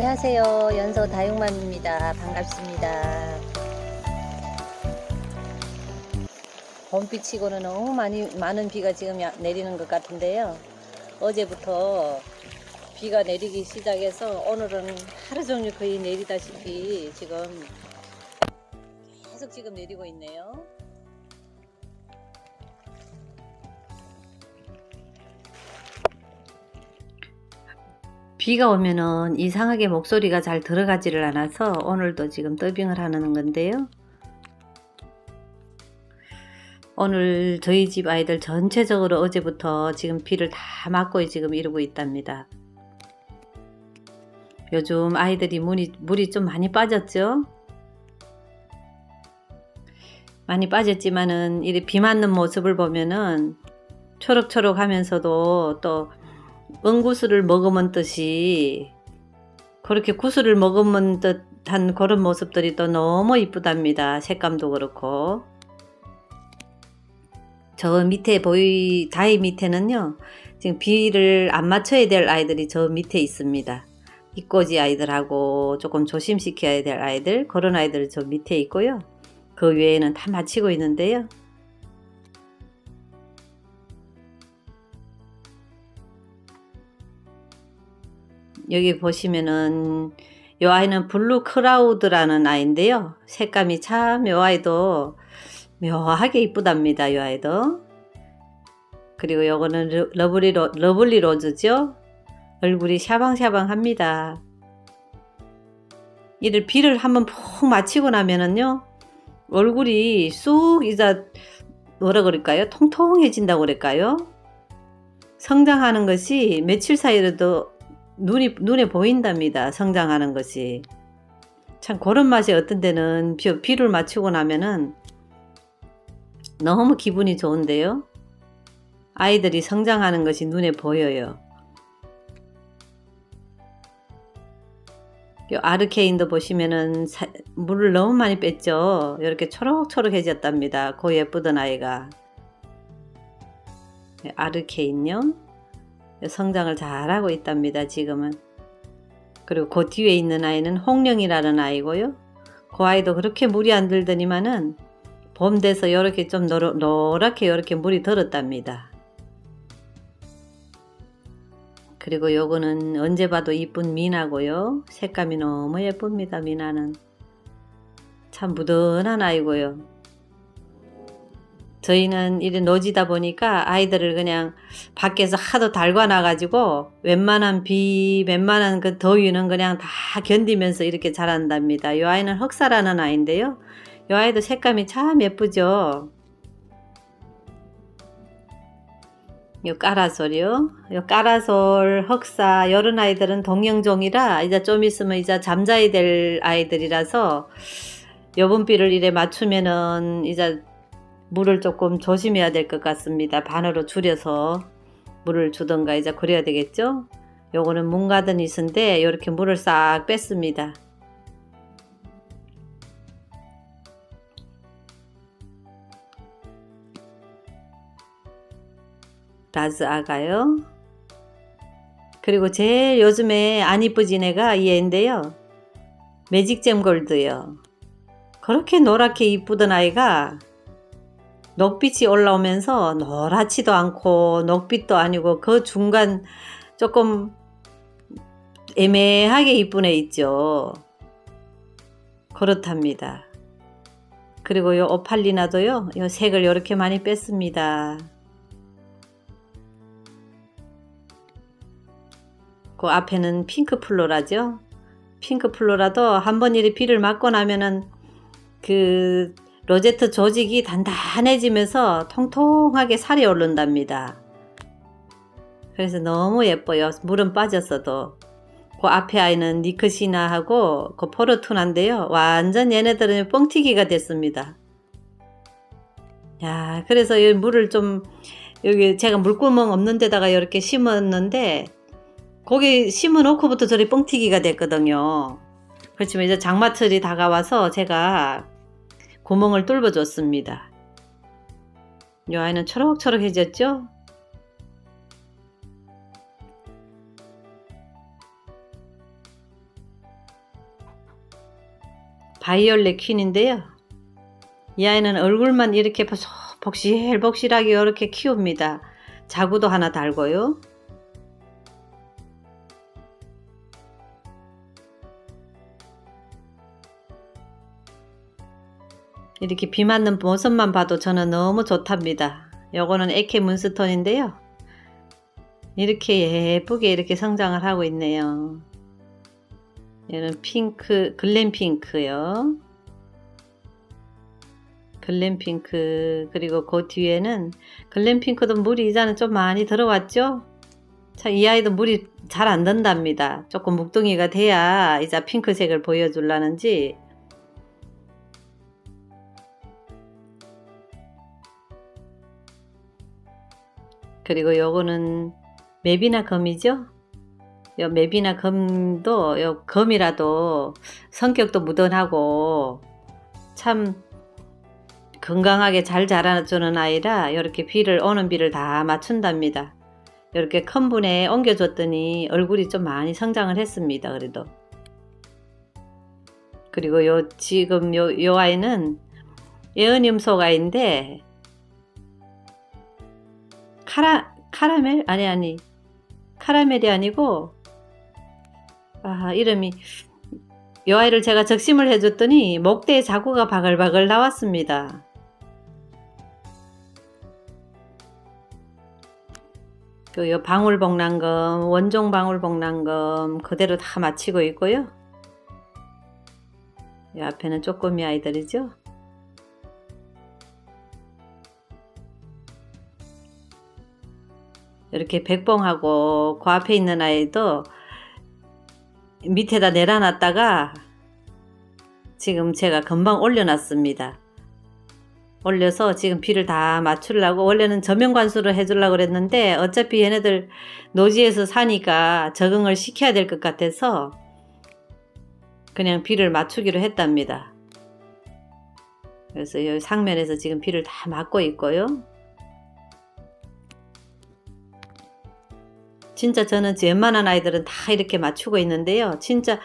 안녕하세요. 연서 다육맘입니다. 반갑습니다. 봄비치고는 너무 많이 많은 비가 지금 야- 내리는 것 같은데요. 어제부터 비가 내리기 시작해서 오늘은 하루 종일 거의 내리다시피 지금 계속 지금 내리고 있네요. 비가 오면은 이상하게 목소리가 잘 들어가지를 않아서 오늘도 지금 더빙을 하는 건데요. 오늘 저희 집 아이들 전체적으로 어제부터 지금 비를 다 맞고 지금 이러고 있답니다. 요즘 아이들이 물이, 물이 좀 많이 빠졌죠? 많이 빠졌지만은 이리 비 맞는 모습을 보면은 초록초록 하면서도 또 은구슬을 먹으면 듯이 그렇게 구슬을 먹으면 듯한 그런 모습들이 또 너무 이쁘답니다. 색감도 그렇고. 저 밑에 보이 다이 밑에는요. 지금 비를 안 맞춰야 될 아이들이 저 밑에 있습니다. 이꼬지 아이들하고 조금 조심시켜야 될 아이들 그런 아이들 저 밑에 있고요. 그 외에는 다 맞히고 있는데요. 여기 보시면은 요 아이는 블루 크라우드라는 아이인데요. 색감이 참 요 아이도 묘하게 이쁘답니다. 요 아이도. 그리고 요거는 러- 러블리 로, 러블리 로즈죠. 얼굴이 샤방샤방합니다. 이를 비를 한번 푹 맞히고 나면은요. 얼굴이 쑥 이자 뭐라 그럴까요? 통통해진다고 그럴까요? 성장하는 것이 며칠 사이로도 눈이 눈에 보인답니다. 성장하는 것이 참 그런 맛이 어떤 데는 비, 비를 맞추고 나면은 너무 기분이 좋은데요. 아이들이 성장하는 것이 눈에 보여요. 요 아르케인도 보시면은 사- 물을 너무 많이 뺐죠. 이렇게 초록초록해졌답니다. 그 예쁘던 아이가 네, 아르케인요. 성장을 잘하고 있답니다. 지금은. 그리고 그 뒤에 있는 아이는 홍령이라는 아이고요. 그 아이도 그렇게 물이 안 들더니만은 봄 돼서 이렇게 좀 노랗, 노랗게 이렇게 물이 들었답니다. 그리고 요거는 언제 봐도 이쁜 미나고요. 색감이 너무 예쁩니다. 미나는 참 무던한 아이고요. 저희는 이래 노지다 보니까 아이들을 그냥 밖에서 하도 달궈놔가지고 웬만한 비, 웬만한 그 더위는 그냥 다 견디면서 이렇게 자란답니다. 이 아이는 흑사라는 아이인데요. 이 아이도 색감이 참 예쁘죠. 요 까라솔이요. 요 까라솔, 흑사, 요런 아이들은 동영종이라 이제 좀 있으면 이제 잠자야 될 아이들이라서 여분비를 이래 맞추면은 이제 물을 조금 조심해야 될 것 같습니다. 반으로 줄여서 물을 주던가 이제 그래야 되겠죠? 요거는 문가드니스인데 이렇게 물을 싹 뺐습니다. 라즈 아가요. 그리고 제일 요즘에 안 이쁘진 애가 이 애인데요. 매직잼 골드요. 그렇게 노랗게 이쁘던 아이가 녹빛이 올라오면서 노랗지도 않고 녹빛도 아니고 그 중간 조금 애매하게 이쁜 애 있죠. 그렇답니다. 그리고 요 오팔리나도요. 요 색을 이렇게 많이 뺐습니다. 그 앞에는 핑크 플로라죠. 핑크 플로라도 한 번 이리 비를 맞고 나면은 그 로제트 조직이 단단해지면서 통통하게 살이 오른답니다. 그래서 너무 예뻐요. 물은 빠졌어도. 그 앞에 아이는 니크시나하고 그 포르투나인데요. 완전 얘네들은 뻥튀기가 됐습니다. 야, 그래서 이 물을 좀 여기 제가 물구멍 없는 데다가 이렇게 심었는데 거기 심어 놓고부터 저리 뻥튀기가 됐거든요. 그렇지만 이제 장마철이 다가와서 제가 구멍을 뚫어줬습니다. 요 아이는 초록초록해졌죠? 바이올렛 퀸인데요. 이 아이는 얼굴만 이렇게 벅실벅실하게 이렇게 키웁니다. 자구도 하나 달고요. 이렇게 비 맞는 모습만 봐도 저는 너무 좋답니다. 요거는 에케 문스톤인데요. 이렇게 예쁘게 이렇게 성장을 하고 있네요. 얘는 핑크, 글램 핑크요. 글램 핑크, 그리고 그 뒤에는 글램 핑크도 물이 이제는 좀 많이 들어왔죠? 참, 이 아이도 물이 잘 안 든답니다. 조금 묵둥이가 돼야 이제 핑크색을 보여줄라는지 그리고 요거는 맵이나 검이죠? 요 맵이나 검도 요 검이라도 성격도 무던하고 참 건강하게 잘 자라주는 아이라 이렇게 비를 오는 비를 다 맞춘답니다. 이렇게 큰 분에 옮겨줬더니 얼굴이 좀 많이 성장을 했습니다. 그래도 그리고 요 지금 요, 요 아이는 예언임속 아이인데 카라 카라멜 아니 아니 카라멜이 아니고 아 이름이 이 아이를 제가 적심을 해줬더니 목대에 자구가 바글바글 나왔습니다. 그 방울복랑금 원종 방울복랑금 그대로 다 마치고 있고요. 이 앞에는 쪼꼬미 아이들이죠. 이렇게 백봉하고 그 앞에 있는 아이도 밑에다 내려놨다가 지금 제가 금방 올려놨습니다. 올려서 지금 비를 다 맞추려고 원래는 저면 관수를 해주려고 그랬는데 어차피 얘네들 노지에서 사니까 적응을 시켜야 될 것 같아서 그냥 비를 맞추기로 했답니다. 그래서 여기 상면에서 지금 비를 다 맞고 있고요. 진짜 저는 웬만한 아이들은 다 이렇게 맞추고 있는데요. 진짜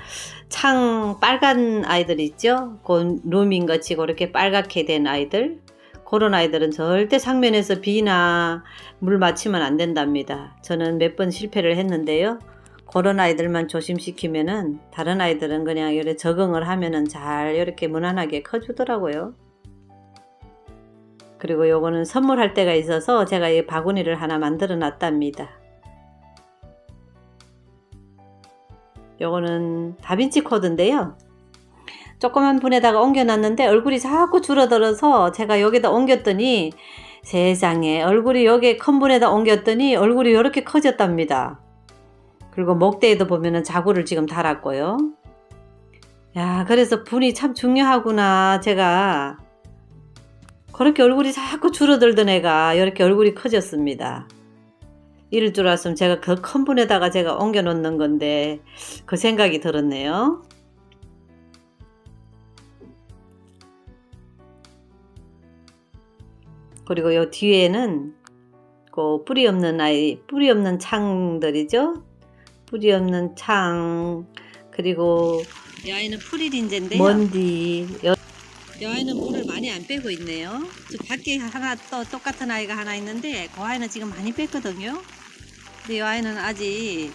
창 빨간 아이들 있죠? 그 루밍 같이 그렇게 빨갛게 된 아이들. 그런 아이들은 절대 상면에서 비나 물 맞추면 안 된답니다. 저는 몇 번 실패를 했는데요. 그런 아이들만 조심시키면은 다른 아이들은 그냥 이렇게 적응을 하면은 잘 이렇게 무난하게 커주더라고요. 그리고 요거는 선물할 때가 있어서 제가 이 바구니를 하나 만들어 놨답니다. 요거는 다빈치 코드인데요. 조그만 분에다가 옮겨놨는데 얼굴이 자꾸 줄어들어서 제가 여기다 옮겼더니 세상에 얼굴이 여기 큰 분에다 옮겼더니 얼굴이 이렇게 커졌답니다. 그리고 목대에도 보면은 자구를 지금 달았고요. 야, 그래서 분이 참 중요하구나. 제가 그렇게 얼굴이 자꾸 줄어들던 애가 이렇게 얼굴이 커졌습니다. 이럴 줄 알았으면 제가 그 큰 분에다가 제가 옮겨 놓는 건데 그 생각이 들었네요. 그리고 요 뒤에는 그 뿌리 없는 아이, 뿌리 없는 창들이죠. 뿌리 없는 창 그리고 이 아이는 프리린제인데요. 먼디. 여... 이 아이는 물을 많이 안 빼고 있네요. 저 밖에 하나 또 똑같은 아이가 하나 있는데 그 아이는 지금 많이 뺐거든요. 근데 이 아이는 아직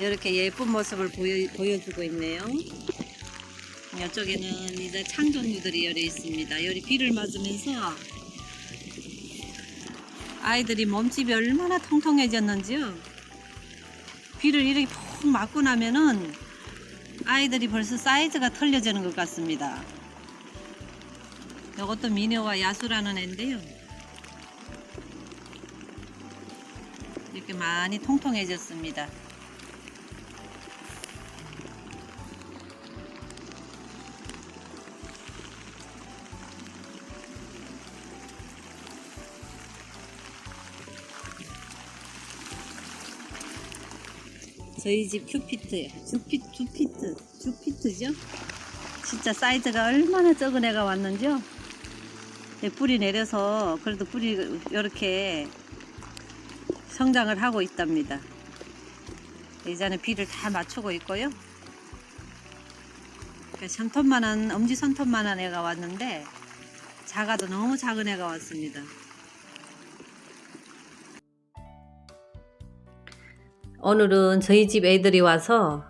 이렇게 예쁜 모습을 보여, 보여주고 있네요. 이쪽에는 이제 창 종류들이 열려 있습니다. 열이 비를 맞으면서 아이들이 몸집이 얼마나 통통해졌는지요. 비를 이렇게 푹 맞고 나면은 아이들이 벌써 사이즈가 털려지는 것 같습니다. 이것도 미녀와 야수라는 애인데요. 이렇게 많이 통통해졌습니다. 저희 집 큐피트예요. 주피, 주피트, 주피트죠? 진짜 사이즈가 얼마나 적은 애가 왔는지요? 네, 뿌리 내려서 그래도 뿌리 이렇게 성장을 하고 있답니다. 이제는 비를 다 맞추고 있고요. 그 손톱만한 엄지 손톱만한 애가 왔는데 작아도 너무 작은 애가 왔습니다. 오늘은 저희 집 애들이 와서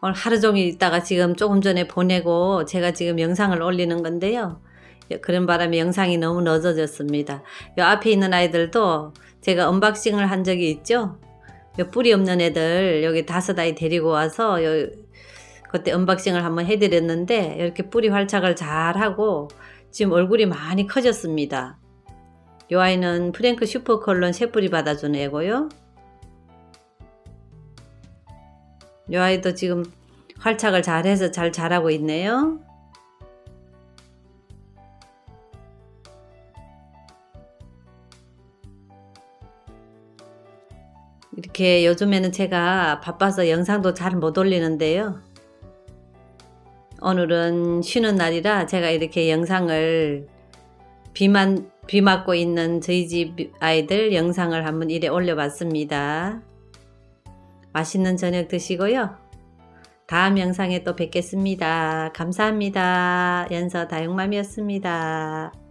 오늘 하루 종일 있다가 지금 조금 전에 보내고 제가 지금 영상을 올리는 건데요. 그런 바람에 영상이 너무 늦어졌습니다. 요 앞에 있는 아이들도 제가 언박싱을 한 적이 있죠. 요 뿌리 없는 애들 여기 다섯 아이 데리고 와서 요 그때 언박싱을 한번 해드렸는데 이렇게 뿌리 활착을 잘 하고 지금 얼굴이 많이 커졌습니다. 요 아이는 프랭크 슈퍼컬론 새뿌리 받아준 애고요. 요 아이도 지금 활착을 잘해서 잘 자라고 있네요. 이렇게 요즘에는 제가 바빠서 영상도 잘 못 올리는데요. 오늘은 쉬는 날이라 제가 이렇게 영상을 비만 비 맞고 있는 저희 집 아이들 영상을 한번 이래 올려봤습니다. 맛있는 저녁 드시고요. 다음 영상에 또 뵙겠습니다. 감사합니다. 연서 다육맘이었습니다.